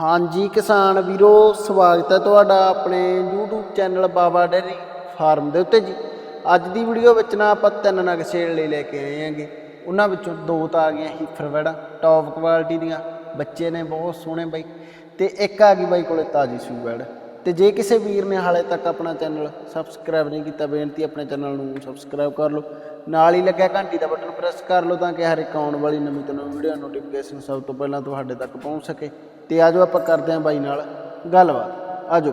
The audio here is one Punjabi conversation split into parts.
ਹਾਂਜੀ ਕਿਸਾਨ ਵੀਰੋ, ਸਵਾਗਤ ਹੈ ਤੁਹਾਡਾ ਆਪਣੇ YouTube channel Baba dairy farm ਦੇ ਉੱਤੇ ਜੀ। ਅੱਜ ਦੀ ਵੀਡੀਓ ਵਿੱਚ ਨਾ ਆਪਾਂ ਤਿੰਨ ਨਗ ਸੇਲ ਲਈ ਲੈ ਕੇ ਆਏ ਹਾਂਗੇ। ਉਹਨਾਂ ਵਿੱਚੋਂ ਦੋ ਤਾਂ ਆ ਗਈਆਂ ਹੀਫਰ ਵੜਾ, ਟੌਪ ਕੁਆਲਿਟੀ ਦੀਆਂ। ਬੱਚੇ ਨੇ ਬਹੁਤ ਸੋਹਣੇ ਬਾਈ। ਤੇ ਇੱਕ ਆ ਗਈ ਬਾਈ ਕੋਲੇ ਤਾਜੀ ਸੂ ਤੇ ਜੇ ਕਿਸੇ ਵੀਰ ਨੇ ਹਾਲੇ ਤੱਕ ਆਪਣਾ ਚੈਨਲ ਸਬਸਕ੍ਰਾਈਬ ਨਹੀਂ ਕੀਤਾ ਬੇਨਤੀ ਆਪਣੇ ਚੈਨਲ ਨੂੰ ਸਬਸਕ੍ਰਾਈਬ ਕਰ ਲਓ। ਨਾਲ ਹੀ ਲੱਗਿਆ ਘੰਟੀ ਦਾ ਬਟਨ ਪ੍ਰੈਸ ਕਰ ਲਓ ਤਾਂ ਕਿ ਹਰ ਇੱਕ ਆਉਣ ਵਾਲੀ ਨਵੀਂ ਤੋਂ ਨਵੀਂ ਵੀਡੀਓ ਨੋਟੀਫਿਕੇਸ਼ਨ ਸਭ ਤੋਂ ਪਹਿਲਾਂ ਤੁਹਾਡੇ ਤੱਕ ਪਹੁੰਚ ਸਕੇ। ਤੇ ਆਜੋ ਆਪਾਂ ਕਰਦੇ ਹਾਂ ਬਾਈ ਨਾਲ ਗੱਲਬਾਤ। ਆਜੋ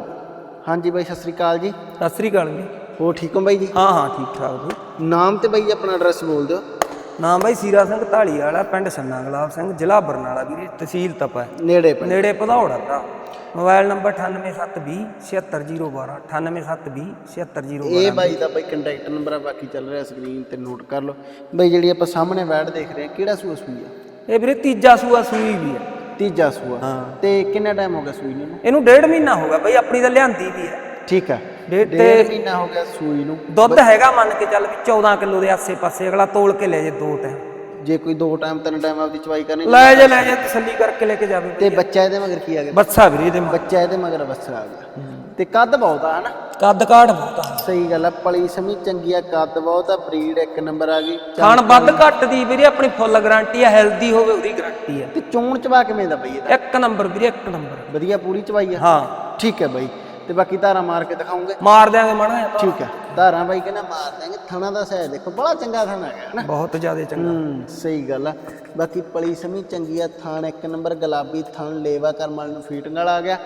ਹਾਂਜੀ ਬਾਈ ਸਤਿ ਸ੍ਰੀ ਅਕਾਲ ਜੀ। ਸਤਿ ਸ੍ਰੀ ਅਕਾਲ ਜੀ। ਹੋ ਠੀਕ ਹੋ ਬਾਈ ਜੀ? ਹਾਂ ਹਾਂ ਠੀਕ ਠਾਕ ਜੀ। ਨਾਮ ਤੇ ਬਾਈ ਆਪਣਾ ਐਡਰੈਸ ਬੋਲ ਦਿਓ। ਨਾਮ ਬਾਈ ਸੀਰਾ ਸਿੰਘ ਢਾਲੀ ਵਾਲਾ ਪਿੰਡ ਸੰਨਾ ਗੁਲਾਬ ਸਿੰਘ ਜ਼ਿਲ੍ਹਾ ਬਰਨਾਲਾ ਵੀਰੇ ਤਹਿਸੀਲ ਤਪਾ। ਨੇੜੇ ਨੇੜੇ ਭਦੌੜਾ ਭਰਾ। ਮੋਬਾਈਲ ਨੰਬਰ 98720 76012 98720 76012 ਇਹ ਬਾਈ ਦਾ ਬਾਈ ਕੰਟੈਕਟ ਨੰਬਰ ਆ ਬਾਕੀ ਚੱਲ ਰਿਹਾ ਸਕਰੀਨ ਤੇ ਨੋਟ ਕਰ ਲਓ। ਬਾਈ ਜਿਹੜੀ ਆਪਾਂ ਸਾਹਮਣੇ ਵੈਡ ਦੇਖ ਰਹੇ ਹਾਂ ਕਿਹੜਾ ਸੂਆ ਸੂਈ ਆ? ਇਹ ਵੀਰੇ ਤੀਜਾ ਸੂਆ ਸੂਈ ਵੀ ਹੈ ਤੀਜਾ ਸੂਆ। ਹਾਂ। ਤੇ ਕਿੰਨਾ ਟਾਈਮ ਹੋ ਗਿਆ ਸੂਈ ਨੂੰ? ਇਹਨੂੰ ਡੇਢ ਮਹੀਨਾ ਹੋ ਗਿਆ ਬਾਈ ਆਪਣੀ ਤਾਂ ਲਿਆਂਦੀ ਵੀ ਹੈ ਠੀਕ ਆ। ਡੇਢ ਮਹੀਨਾ ਹੋ ਗਿਆ ਸੂਈ ਨੂੰ। ਦੁੱਧ ਹੈਗਾ ਮੰਨ ਕੇ ਚੱਲ ਵੀ 14 ਕਿਲੋ ਦੇ ਆਸੇ-ਪਾਸੇ ਅਗਲਾ ਤੋਲ ਕੇ ਲੈ ਜੇ ਦੋ ਟਾਈਮ ਜੇ ਕੋਈ ਦੋ ਟਾਈਮ ਤਿੰਨ ਟਾਈਮ ਆਪਦੀ ਚਵਾਈ ਕਰਨੀ ਲੈ ਜੇ ਲੈ ਜੇ ਤਸੱਲੀ ਕਰਕੇ ਲੈ ਕੇ ਜਾਵੇ ਤੇ ਬੱਚਾ ਇਹਦੇ ਮਗਰ ਕੀ ਆ ਗਿਆ? ਬੱਸਾ ਵੀਰੇ ਇਹਦੇ ਮਗਰ। ਬੱਚਾ ਇਹਦੇ ਮਗਰ ਬੱਸਾ ਆ ਗਿਆ। ਤੇ ਕੱਦ ਬਹੁਤ ਆ ਹਨਾ? ਕੱਦ ਕਾਠ ਬਹੁਤ ਆ। ਸਹੀ ਗੱਲ ਆ ਪਲੀ ਸਮੀ ਚੰਗੀ ਆ ਕੱਦ ਬਹੁਤ ਆ ਬਰੀਡ ਇੱਕ ਨੰਬਰ ਆ ਗਈ। ਖਾਣ ਵੱਧ ਘੱਟ ਦੀ ਵੀਰੇ ਆਪਣੀ ਫੁੱਲ ਗਾਰੰਟੀ ਆ ਹੈਲਦੀ ਹੋਵੇ ਉਹਦੀ ਗਾਰੰਟੀ ਆ। ਤੇ ਚੋਣ ਚਵਾ ਕਿਵੇਂ ਦਾ ਬਈ ਇਹਦਾ? ਇੱਕ ਨੰਬਰ ਵੀਰੇ ਇੱਕ ਨੰਬਰ। ਵਧੀਆ ਪੂਰੀ ਚਵਾਈ ਆ? ਹਾਂ। ਠੀਕ ਹੈ ਬਾਈ। ਤੇ ਬਾਕੀ ਧਾਰਾ ਮਾਰ ਕੇ ਦਿਖਾਉਂਗੇ। ਮਾਰ ਦਿਆਂਗੇ ਮਾਣਾ ਆਪਾਂ ਠੀਕ ਹੈ। ਧਾਰਾ। ਬਾਈ ਕਹਿੰਦਾ ਮਾਰ ਦਾਂਗੇ ਥਣਾ ਦਾ ਸਾਇਜ਼ ਦੇਖੋ ਬੜਾ ਚੰਗਾ ਥਣਾ ਹੈਗਾ ਹਨਾ ਬਹੁਤ ਜ਼ਿਆਦਾ ਚੰਗਾ। ਹੂੰ ਸਹੀ ਗੱਲ ਆ। ਬਾਕੀ ਪਲੀ ਸਮੀ ਚੰਗੀ ਆ ਥਾਣ ਇੱਕ ਨੰਬਰ ਗੁਲਾਬੀ ਥਣ ਲੇਵਾ ਕਰਮ ਵਾਲੇ ਨੂੰ ਫੀਟਿੰਗ ਵਾਲਾ ਆ ਗਿਆ।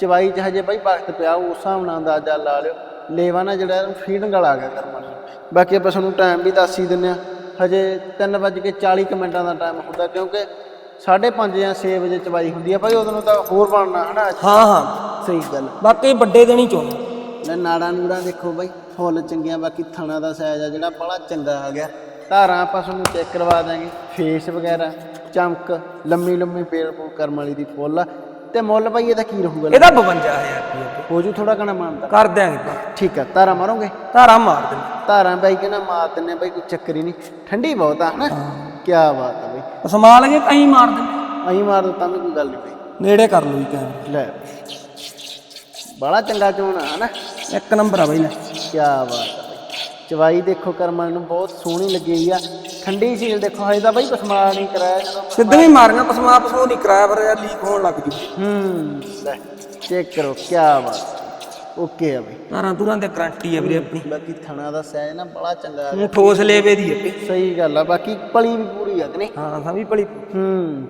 ਚਵਾਈ ਚ ਹਜੇ ਬਾਈ ਵਕਤ ਪਿਆ ਉਸ ਹਿਸਾਬ ਨਾਲ ਅੰਦਾਜ਼ਾ ਲਾ ਲਿਓ। ਲੇਵਾ ਨਾ ਜਿਹੜਾ ਇਹਨੂੰ ਫੀਟਿੰਗ ਵਾਲਾ ਆ ਗਿਆ ਕਰਮ ਵਾਲੇ ਨੂੰ। ਬਾਕੀ ਆਪਾਂ ਤੁਹਾਨੂੰ ਟਾਈਮ ਵੀ ਦੱਸ ਹੀ ਦਿੰਨੇ ਆ। ਹਜੇ 3:40 ਕੁ ਮਿੰਟਾਂ ਦਾ ਟਾਈਮ ਹੁੰਦਾ ਕਿਉਂਕਿ 5:30 ਜਾਂ 6 ਵਜੇ ਚਵਾਈ ਹੁੰਦੀ ਆ। ਬਾਈ ਉਦੋਂ ਨੂੰ ਤਾਂ ਹੋਰ ਬਣਨਾ ਹਨਾ? ਹਾਂ ਹਾਂ। ਸਹੀ ਗੱਲ। ਬਾਕੀ ਵੱਡੇ ਦਿਨ ਹੀ ਚੋਣ। ਲੈ ਨਾੜਾਂ ਨੂੜਾਂ ਦੇਖੋ ਬਾਈ ਫੁੱਲ ਚੰਗੀਆਂ ਬਾਕੀ ਥਣਾ ਦਾ ਸਾਈਜ਼ ਆ ਜਿਹੜਾ ਬੜਾ ਚੰਗਾ ਆ ਗਿਆ। ਧਾਰਾਂ ਆਪਾਂ ਤੁਹਾਨੂੰ ਚੈੱਕ ਕਰਵਾ ਦਾਂਗੇ ਫੇਸ ਵਗੈਰਾ ਚਮਕ ਲੰਮੀ ਲੰਮੀ ਪੇੜ ਪੂੜ ਕਰਮ ਵਾਲੀ ਦੀ ਫੁੱਲ ਆ। ਤੇ ਮੁੱਲ ਬਾਈ ਇਹਦਾ ਕੀ ਰਹੂਗਾ? ਇਹਦਾ 52000 ਰੁਪਏ ਹੋ ਜੂ ਥੋੜਾ ਕਣਾ ਮਾਨਤਾ। ਕਰ ਦਿਆਂਗੇ। ਠੀਕ ਆ ਧਾਰਾਂ ਮਾਰੋਗੇ? ਧਾਰਾ ਮਾਰ ਦੇ ਧਾਰਾਂ ਬਾਈ ਕਹਿੰਦਾ ਮਾਰ ਦਿੰਨੇ ਬਾਈ ਕੋਈ ਚੱਕਰ ਹੀ ਨਹੀਂ। ਠੰਡੀ ਬਹੁਤ ਆ ਹਨਾ? ਕੀ ਬਾਤ ਆ ਬਾਈ। ਸਮਾਲ ਕੇ ਕਹੀਂ ਮਾਰ ਦਿੰਦੇ। ਅਹੀਂ ਮਾਰ ਦਿੱਤਾ ਵੀ ਕੋਈ ਗੱਲ ਨਹੀਂ ਬਾਈ। ਨੇੜੇ ਕਰ ਲਓ ਜੀ ਕੈਮਰਾ। ਲੈ। ਬੜਾ ਚੰਗਾ ਚੋਣਾ ਹਨਾ? ਇੱਕ ਨੰਬਰ ਆ ਬਾਈ ਲੈ। ਕੀ ਬਾਤ ਹੈ ਬਾਈ। ਚਵਾਈ ਦੇਖੋ ਕਰਮਾਂ ਨੂੰ ਬਹੁਤ ਸੋਹਣੀ ਲੱਗੀ ਹੋਈ ਆ। ਠੰਡੀ ਝੀਲ ਦੇਖੋ ਹਜੇ ਤਾਂ ਬਾਈ ਪਸਮਾਨ ਨਹੀਂ ਕਰਾਇਆ ਜਦੋਂ ਸਿੱਧੇ ਹੀ ਮਾਰੀਆਂ ਪਸਮਾ ਪਸਮੋ ਨਹੀਂ ਕਰਾਇਆ ਪਰ ਲੀਕ ਹੋਣ ਲੱਗ ਜੂ। ਹੂੰ ਲੈ ਚੈੱਕ ਕਰੋ ਕੀ ਬਾਤ ਓਕੇ ਆ ਬਾਈ। ਧਾਰਾਂ ਤੁਰਾਂ ਤੇ ਗਾਰੰਟੀ ਆ ਵੀਰੇ ਆਪਣੀ। ਬਾਕੀ ਥਣਾ ਦਾ ਸਾਈਜ਼ ਨਾ ਬੜਾ ਚੰਗਾ ਆ। ਠੋਸ ਲੇਵੇ ਦੀ ਸਹੀ ਗੱਲ ਆ ਬਾਕੀ ਪਲੀ ਵੀ ਪੂਰੀ ਆ ਕਿ ਨਹੀਂ? ਹਾਂ ਸਮੀ ਪਲੀ। ਹੂੰ।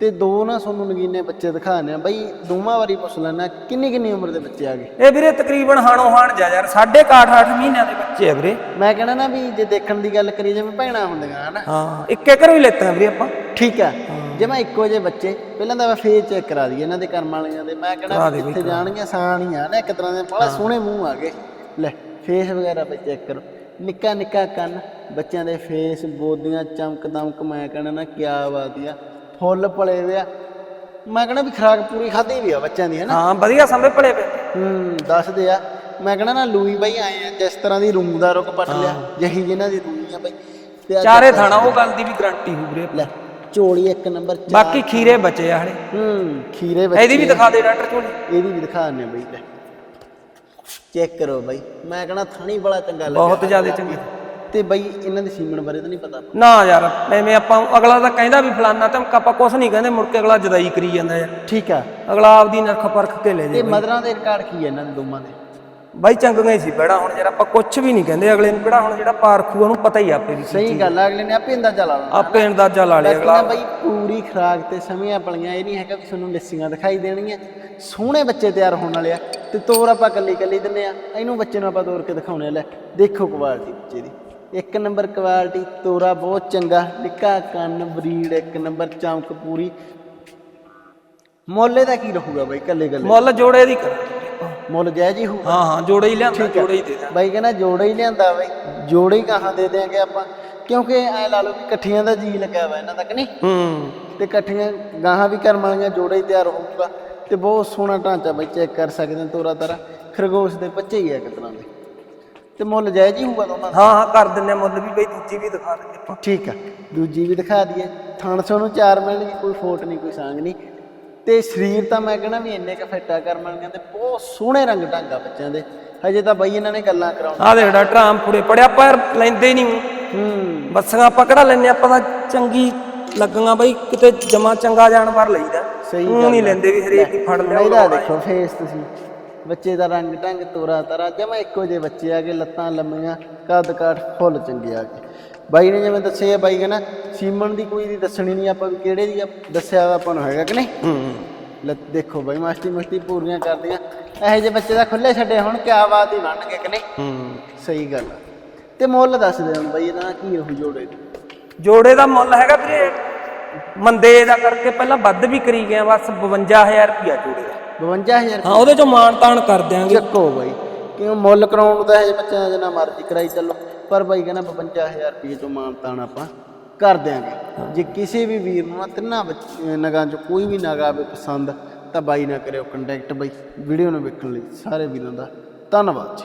ਤੇ ਦੋ ਨਾ ਤੁਹਾਨੂੰ ਨਗੀਨੇ ਬੱਚੇ ਦਿਖਾਣੇ ਆ ਬਾਈ ਦੋਵਾਂ ਵਾਰੀ ਪੁੱਛ ਲੈਣਾ ਕਿੰਨੀ ਕਿੰਨੀ ਉਮਰ ਦੇ ਬੱਚੇ ਆ ਗਏ? ਇਹ ਵੀਰੇ ਤਕਰੀਬਨ ਹਾਣੋ ਹਾਣ ਜਾ ਯਾਰ 8.5 8 ਮਹੀਨਿਆਂ ਦੇ ਬੱਚੇ ਆ ਵੀਰੇ। ਮੈਂ ਕਹਿੰਦਾ ਨਾ ਵੀ ਜੇ ਦੇਖਣ ਦੀ ਗੱਲ ਕਰੀਏ ਜਿਵੇਂ ਭੈਣਾਂ ਹੁੰਦੀਆਂ ਹਨਾ। ਹਾਂ ਇੱਕੇ ਘਰੋਂ ਹੀ ਲੈਤਾ ਵੀਰੇ ਆਪਾਂ। ਠੀਕ ਆ। ਜੇ ਮੈਂ ਇੱਕੋ ਜਿਹੇ ਬੱਚੇ ਪਹਿਲਾਂ ਤਾਂ ਮੈਂ ਫੇਸ ਚੈੱਕ ਕਰਾ ਦਈਏ ਇਹਨਾਂ ਦੇ ਕਰਮ ਵਾਲੀਆਂ ਦੇ। ਮੈਂ ਕਹਿੰਦਾ ਵੀ ਜਿੱਥੇ ਜਾਣਗੀਆਂ ਆਸਾਨ ਹੀ ਆ ਨਾ ਇੱਕ ਤਰ੍ਹਾਂ ਦੇ ਬੜਾ ਸੋਹਣੇ ਮੂੰਹ ਆ ਗਏ। ਲੈ ਫੇਸ ਵਗੈਰਾ ਤੇ ਚੈੱਕ ਕਰੋ। ਨਿੱਕਾ ਨਿੱਕਾ ਕੰਨ ਬੱਚਿਆਂ ਦੇ ਫੇਸ ਬੋਦੀਆਂ ਚਮਕ ਦਮਕ ਮੈਂ ਕਹਿੰਦਾ ਨਾ ਕਿਆ ਬਾਤ ਆ। ਫੁੱਲ ਪਲੇ ਵੇ ਆ। ਮੈਂ ਕਹਿੰਦਾ ਵੀ ਖਰਾਕ ਪੂਰੀ ਖਾਧੀ ਵੀ ਆ ਬੱਚਿਆਂ ਦੀ ਹੈ ਨਾ? ਹਾਂ ਵਧੀਆ ਸਮੇਂ ਭਲੇ ਪਏ ਹੂੰ ਦੱਸਦੇ ਆ। ਮੈਂ ਕਹਿੰਦਾ ਨਾ ਲੂਈ ਬਾਈ ਆਏ ਆ ਜਿਸ ਤਰ੍ਹਾਂ ਦੀ ਰੂੰ ਦਾ ਰੁਕ ਪੱਟ ਲਿਆ ਜਹੀ ਜਿਨ੍ਹਾਂ ਦੀ ਰੂਈ ਆ ਬਾਈ। ਤੇ ਚਾਰੇ ਥਾਣਾ ਉਹ ਗੱਲ ਦੀ ਵੀ ਗਾਰੰਟੀ ਹੋ ਵੀਰੇ ਲੈ ਚੋਲੀ ਇੱਕ ਨੰਬਰ ਚਾਰ ਬਾਕੀ ਖੀਰੇ ਬਚੇ ਆ ਹਲੇ। ਹੂੰ ਖੀਰੇ ਵਿੱਚ ਇਹਦੀ ਵੀ ਦਿਖਾ ਦੇ ਡਾਕਟਰ ਝੋਲੀ ਇਹਦੀ ਵੀ ਦਿਖਾ ਦਿੰਦੇ ਬਈ ਲੈ। ਚੈੱਕ ਕਰੋ ਬਾਈ। ਮੈਂ ਕਹਣਾ ਥਾਣੀ ਬੜਾ ਚੰਗਾ ਲੱਗਾ ਬਹੁਤ ਜ਼ਿਆਦਾ ਚੰਗੀ। ਤੇ ਬਾਈ ਇਹਨਾਂ ਦੇ ਸੀਮਣ ਬਾਰੇ ਤਾਂ ਨਹੀਂ ਪਤਾ ਨਾ ਯਾਰ ਐਵੇਂ ਆਪਾਂ ਅਗਲਾ ਤਾਂ ਕਹਿੰਦਾ ਵੀ ਫਲਾਨਾ ਤੇ ਆਪਾਂ ਕੁਛ ਨਹੀਂ ਕਹਿੰਦੇ ਮੁੜ ਕੇ ਅਗਲਾ ਜਦਾਈ ਕਰੀ ਜਾਂਦਾ ਯਾਰ। ਠੀਕ ਆ। ਅਗਲਾ ਆਪਦੀ ਨਰਖ ਪਰਖ ਕੇ ਲੈ ਤੇ ਜੇ ਮਦਰਾਂ ਦੇ ਰਿਕਾਰਡ ਕੀ ਹੈ ਇਹਨਾਂ ਦੇ ਦੋਵਾਂ ਦੇ? ਬਾਈ ਚੰਗੀਆਂ ਹੀ ਸੀ ਬੜਾ ਹੁਣ ਯਾਰ ਆਪਾਂ ਕੁਛ ਵੀ ਨਹੀਂ ਕਹਿੰਦੇ। ਅਗਲੇ ਨੂੰ ਕਿਹੜਾ ਹੁਣ ਜਿਹੜਾ ਪਾਰਖੂ ਉਹਨੂੰ ਪਤਾ ਹੀ ਆਪੇ ਦੀ ਸਹੀ ਗੱਲ ਆ। ਅਗਲੇ ਨੇ ਆਪੇ ਅੰਦਾਜ਼ਾ ਲਾ ਲੈਣਾ। ਆਪੇ ਅੰਦਾਜ਼ਾ ਲਾ ਲਿਆ ਅਗਲਾ। ਬਾਈ ਪੂਰੀ ਖਰਾਕ ਤੇ ਸਮੀਆਂ ਪਲੀਆਂ ਇਹ ਨਹੀਂ ਹੈਗਾ ਵੀ ਤੁਹਾਨੂੰ ਲੱਸੀਆਂ ਦਿਖਾਈ ਦੇਣਗੀਆਂ। ਸੋਹਣੇ ਬੱਚੇ ਤਿਆਰ ਹੋਣ ਵਾਲੇ ਆ ਤੇ ਤੋਰ ਆਪਾਂ ਕੱਲੀ ਕੱਲੀ ਦਿੰਨੇ ਆ। ਇਹਨੂੰ ਬੱਚੇ ਨੂੰ ਆਪਾਂ ਤੋਰ ਕੇ ਦਿਖਾਉਣੇ ਲੈ ਦੇਖੋ ਕੁਆਲਿਟੀ ਬੱਚੇ ਦੀ। ਇੱਕ ਨੰਬਰ ਕੁਆਲਿਟੀ ਤੋਰਾ ਬਹੁਤ ਚੰਗਾ ਨਿੱਕਾ ਕੰਨ ਬਰੀਡ ਇੱਕ ਨੰਬਰ ਚਮਕ ਪੂਰੀ। ਮੁੱਲ ਇਹਦਾ ਕੀ ਰਹੂਗਾ ਬਾਈ ਕੱਲੇ ਕੱਲੇ? ਮੁੱਲ ਜੋੜੇ ਦੀ ਮੁੱਲ ਜਾਇਜ਼ ਹੀ ਹੋਊ ਹਾਂ ਹਾਂ ਜੋੜੇ ਹੀ ਲਿਆਂਦਾ ਜੋੜੇ ਹੀ ਦੇ ਦਾਂ ਬਾਈ ਕਹਿੰਦਾ ਜੋੜਾ ਹੀ ਲਿਆਂਦਾ ਬਾਈ। ਜੋੜੇ ਹੀ ਕਹਾਂ ਦੇ ਦਿਆਂਗੇ ਆਪਾਂ? ਕਿਉਂਕਿ ਐ ਲਾ ਲਓ ਇਕੱਠੀਆਂ ਦਾ ਜੀ ਲੱਗਿਆ ਵਾ ਇਹਨਾਂ ਤੱਕ ਨਹੀਂ। ਹੂੰ। ਤੇ ਇਕੱਠੀਆਂ ਗਾਹਾਂ ਵੀ ਕਰਮ ਵਾਲੀਆਂ ਜੋੜਾ ਹੀ ਤਿਆਰ ਹੋਊਗਾ। ਤੇ ਬਹੁਤ ਸੋਹਣਾ ਢਾਂਚਾ ਬਈ ਚੈੱਕ ਕਰ ਸਕਦੇ ਹੋ ਤੋਰਾ ਤਾਰਾ। ਖਰਗੋਸ਼ ਦੇ ਬੱਚੇ ਹੀ ਆ ਇੱਕ ਤਰ੍ਹਾਂ ਦੇ। ਤੇ ਮੁੱਲ ਜਾਇਜ਼ ਹੀ ਹੋਊਗਾ ਦੋਨਾਂ ਦਾ। ਹਾਂ ਹਾਂ ਕਰ ਦਿੰਨੇ ਆ ਮੁੱਲ ਵੀ ਬਈ ਦੂਜੀ ਵੀ ਦਿਖਾ ਦਿੰਦੇ ਆਪਾਂ। ਠੀਕ ਆ ਦੂਜੀ ਵੀ ਦਿਖਾ ਦਈਏ। ਥਣ ਸੋਨੂੰ ਚਾਰ ਮਿਲਣਗੇ ਕੋਈ ਫੋਟ ਨਹੀਂ ਕੋਈ ਸਾਂਗ ਨਹੀਂ। ਤੇ ਸਰੀਰ ਤਾਂ ਮੈਂ ਕਹਿੰਦਾ ਵੀ ਇੰਨੇ ਕ ਫਿੱਟਾ ਕਰਮਨ ਕਹਿੰਦੇ ਬਹੁਤ ਸੋਹਣੇ ਰੰਗ ਢੰਗਾ ਬੱਚਿਆਂ ਦੇ। ਹਜੇ ਤਾਂ ਬਈ ਇਹਨਾਂ ਨੇ ਗੱਲਾਂ ਕਰਾਉਣੀਆਂ। ਆ ਦੇਖ ਡਾਕਟਰ ਆਮ ਪੂਰੇ ਪੜਿਆ ਪਰ ਲੈਂਦੇ ਨਹੀਂ ਹੂੰ। ਬੱਸਾਂ ਆਪਾਂ ਕਿਹੜਾ ਲੈਨੇ ਆਪਾਂ ਤਾਂ ਚੰਗੀ ਲੱਗਾਂ ਬਈ ਕਿਤੇ ਜਮਾ ਚੰਗਾ ਜਾਨਵਰ ਲਈਦਾ। ਸਹੀ ਨਹੀਂ ਲੈਂਦੇ ਵੀ ਹਰੇਕ ਹੀ ਫੜ ਲਿਆ ਇਹਦਾ ਦੇਖੋ ਫੇਸ ਤੁਸੀਂ। ਬੱਚੇ ਦਾ ਰੰਗ ਢੰਗ ਤੋਰਾ ਤਰਾ ਜਮਾ ਇੱਕੋ ਜਿਹੇ ਬੱਚੇ ਆ ਗਏ ਲੱਤਾਂ ਲੰਮੀਆਂ ਕੱਦ ਕਾਠ ਫੁੱਲ ਚੰਗੇ ਆ ਗਏ। ਬਾਈ ਨੇ ਜਿਵੇਂ ਦੱਸਿਆ ਬਾਈ ਕਹਿੰਦਾ ਸੀਮਨ ਦੀ ਕੋਈ ਦੀ ਦੱਸਣੀ ਨਹੀਂ ਆਪਾਂ ਵੀ ਕਿਹੜੇ ਦੀ ਆ ਦੱਸਿਆ ਵਾ ਆਪਾਂ ਨੂੰ ਹੈਗਾ ਕਿ ਨਹੀਂ? ਹੂੰ ਲੈ ਦੇਖੋ ਬਾਈ ਮਾਸਟੀ ਮਸਤੀ ਪੂਰੀਆਂ ਕਰਦੀਆਂ। ਇਹੋ ਜਿਹੇ ਬੱਚੇ ਦਾ ਖੁੱਲੇ ਛੱਡੇ ਹੁਣ ਕਿਆ ਬਾਤ ਹੀ ਬਣਨਗੇ ਕਿ ਨਹੀਂ? ਹੂੰ। ਸਹੀ ਗੱਲ ਆ। ਤੇ ਮੁੱਲ ਦੱਸ ਦੇ ਹੁਣ ਬਾਈ ਇਹਦਾ ਕੀ ਉਹ ਜੋੜੇ? ਜੋੜੇ ਦਾ ਮੁੱਲ ਹੈਗਾ ਵੀਰੇ ਮੰਦੇ ਦਾ ਕਰਕੇ ਪਹਿਲਾਂ ਵੱਧ ਵੀ ਕਰੀ ਗਿਆ ਬਸ 52000 ਰੁਪਿਆ ਜੋੜੇ ਦਾ। 52000 ਹਾਂ ਉਹਦੇ ਚੋਂ ਮਾਣ ਤਾਣ ਕਰ ਦਿਆਂਗੇ। ਚੱਕੋ ਬਾਈ। ਕਿਉਂ ਮੁੱਲ ਕਰਾਉਣ ਨੂੰ ਤਾਂ ਇਹ ਬੱਚਿਆਂ ਦਾ ਜਿੰਨਾ ਮਰਜ਼ੀ ਕਰਾਈ ਚੱਲੋ। ਪਰ ਬਾਈ ਕਹਿੰਦਾ 52000 ਰੁਪਏ ਚੋਂ ਮਾਨ ਤਾਨ ਆਪਾਂ ਕਰ ਦਿਆਂਗੇ। ਜੇ ਕਿਸੇ ਵੀ ਵੀਰ ਨੂੰ ਨਾ ਤਿੰਨਾਂ ਬੱਚ- ਨਗਾਂ ਚੋਂ ਕੋਈ ਵੀ ਨਗ ਆਵੇ ਪਸੰਦ ਤਾਂ ਬਾਈ ਨਾ ਕਰਿਓ ਕੰਟੈਕਟ ਬਾਈ। ਵੀਡੀਓ ਨੂੰ ਵੇਖਣ ਲਈ ਸਾਰੇ ਵੀਰਾਂ ਦਾ ਧੰਨਵਾਦ ਜੀ।